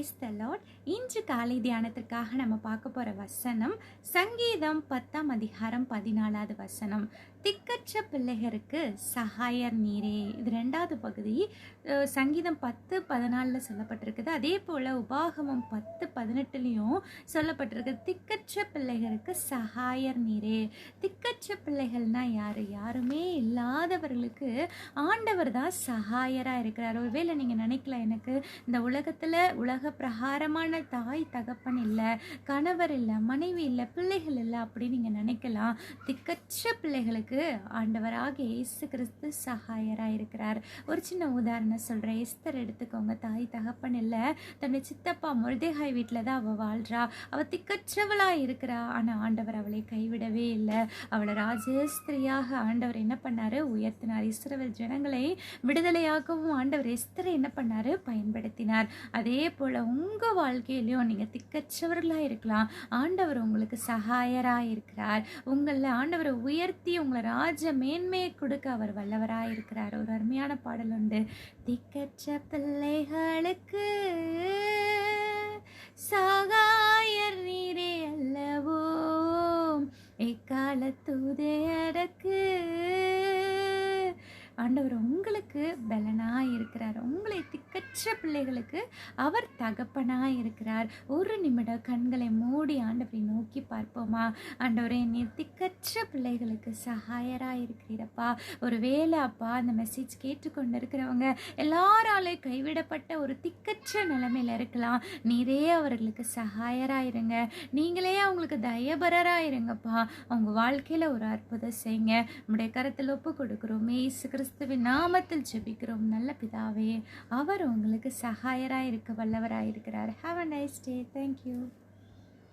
Praise the Lord இன்று காலை தியானத்திற்காக நம்ம பார்க்க போகிற வசனம் சங்கீதம் பத்தாம் அதிகாரம் பதினாலாவது வசனம். திக்கற்ற பிள்ளைகருக்கு சகாயர் நீரே. இது ரெண்டாவது பகுதி. சங்கீதம் பத்து பதினாலில் சொல்லப்பட்டிருக்குது. அதே போல் உபாகமம் பத்து பதினெட்டுலேயும் சொல்லப்பட்டிருக்கு. திக்கற்ற பிள்ளைகளுக்கு சகாயர் நீரே. திக்கற்ற பிள்ளைகள்னா யார்? யாருமே இல்லாதவர்களுக்கு ஆண்டவர் தான் சகாயராக இருக்கிறார். ஒருவேளை நீங்கள் நினைக்கல எனக்கு இந்த உலகத்தில் உலக பிரகாரமான தாய் தகப்பன் இல்லை கணவர் இல்லை மனைவி இல்லை பிள்ளைகள் இல்லை அப்படின்னு நீங்கள் நினைக்கலாம். திக்கற்ற பிள்ளைகளுக்கு ஆண்டவராக இயேசு கிறிஸ்து சகாயராக இருக்கிறார். ஒரு சின்ன உதாரணம் சொல்கிறேன் எஸ்தர் எடுத்துக்கோங்க. தாய் தகப்பன் இல்லை. தன்னுடைய சித்தப்பா முருதேகாய் வீட்டில் தான் அவள் வாழ்கிறா அவள் திக்கற்றவளாக இருக்கிறா. ஆனால் ஆண்டவர் அவளை கைவிடவே இல்லை. அவளை ராஜஸ்திரியாக ஆண்டவர் என்ன பண்ணார்? உயர்த்தினார். இஸ்ரவேல் ஜனங்களை விடுதலையாகவும் ஆண்டவர் எஸ்தரை என்ன பண்ணார்? பயன்படுத்தினார். அதே போல் உங்கள் வாழ்க்கையிலையும் நீங்கள் திக்கச்சவர்களாக இருக்கலாம். ஆண்டவர் உங்களுக்கு சகாயராக இருக்கிறார். உங்களில் ஆண்டவரை உயர்த்தி உங்களை ராஜ மேன்மையை கொடுக்க அவர் வல்லவராக இருக்கிறார். ஒரு அருமையான பாடல் உண்டு. திக்கச்ச பிள்ளைகளுக்கு சகாயர் நீரே அல்லவோ? எக்கால தூதையருக்கு ஆண்டவர் உங்களுக்கு பலனாக இருக்கிறார். உங்களை திக்கற்ற பிள்ளைகளுக்கு அவர் தகப்பனாக இருக்கிறார். ஒரு நிமிடம் கண்களை மூடி ஆண்டவரை நோக்கி பார்ப்போமா? ஆண்டவரே நீ திக்கற்ற பிள்ளைகளுக்கு சகாயராக இருக்கிறீரப்பா. ஒரு வேலை அப்பா அந்த மெசேஜ் கேட்டுக்கொண்டு இருக்கிறவங்க எல்லாராலே கைவிடப்பட்ட ஒரு திக்கற்ற நிலைமையில் இருக்கலாம். நீரே அவர்களுக்கு சகாயராக இருங்க. நீங்களே அவங்களுக்கு தயபரராக இருங்கப்பா. அவங்க வாழ்க்கையில் ஒரு அற்புதம் செய்யுங்க. நம்முடைய கருத்தில் ஒப்பு கொடுக்குறோம் கிறிஸ்து கிறிஸ்துவின் நாமத்தில் ஜெபிக்கிறோம். நல்ல பிதாவே அவர் உங்களுக்கு சகாயராக இருக்க வல்லவராக இருக்கிறார். Have a nice day thank you